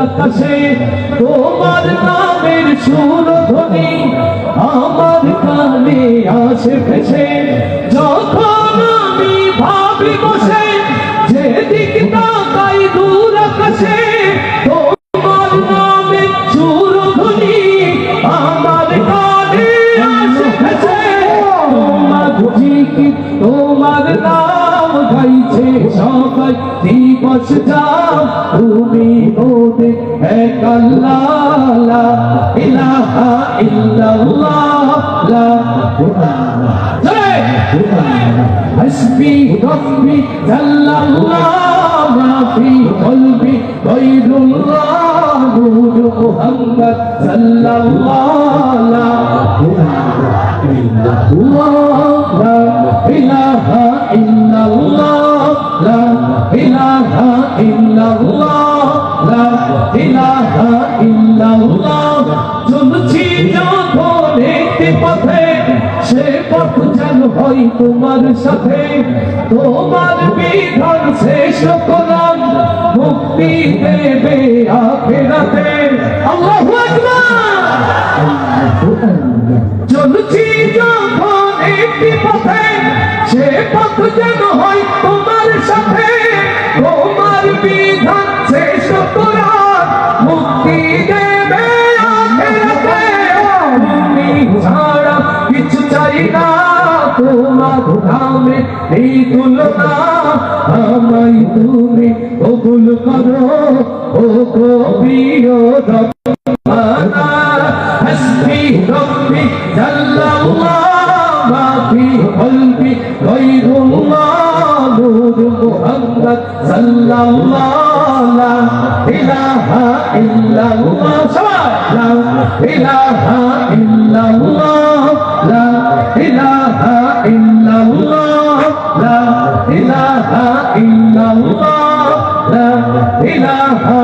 আকাশে তোমার নামের সুরধ্বনি আমার কানে আসে যখন গাইছে সবাই দিবস যাও তুমি মোদে এক আল্লাহ লা ইলাহা ইল্লাল্লাহ লা ইলাহা ইল্লাল্লাহ লা ইলাহা ইল্লাল্লাহ লা ইলাহা ইল্লাল্লাহ চলছি যখন একটি পথে সে পথ যেন হয় তোমার সাথে তোমার বিধান শেষ কোরআন মুক্তি দেবে আখেরাতে আল্লাহু চলছি যখন একটি পথে সে পথ যেন হয় তোমার সাথে, তোমার বিধান শেষ কোরআন মুক্তি দেবে আখেরাতে তুমি ছাড়া কিছু চাই না, তোমার ধামে এই তুলনা। আমায় তুমি কবুল করো, ও গো মুহাম্মদ সাল্লাল্লাহু লা ইলাহা ইল্লাল্লাহ। সবাই লা ইলাহা ইল্লাল্লাহ। লা ইলাহা ইল্লাল্লাহ। লা ইলাহা ইল্লাল্লাহ। লা ইলাহা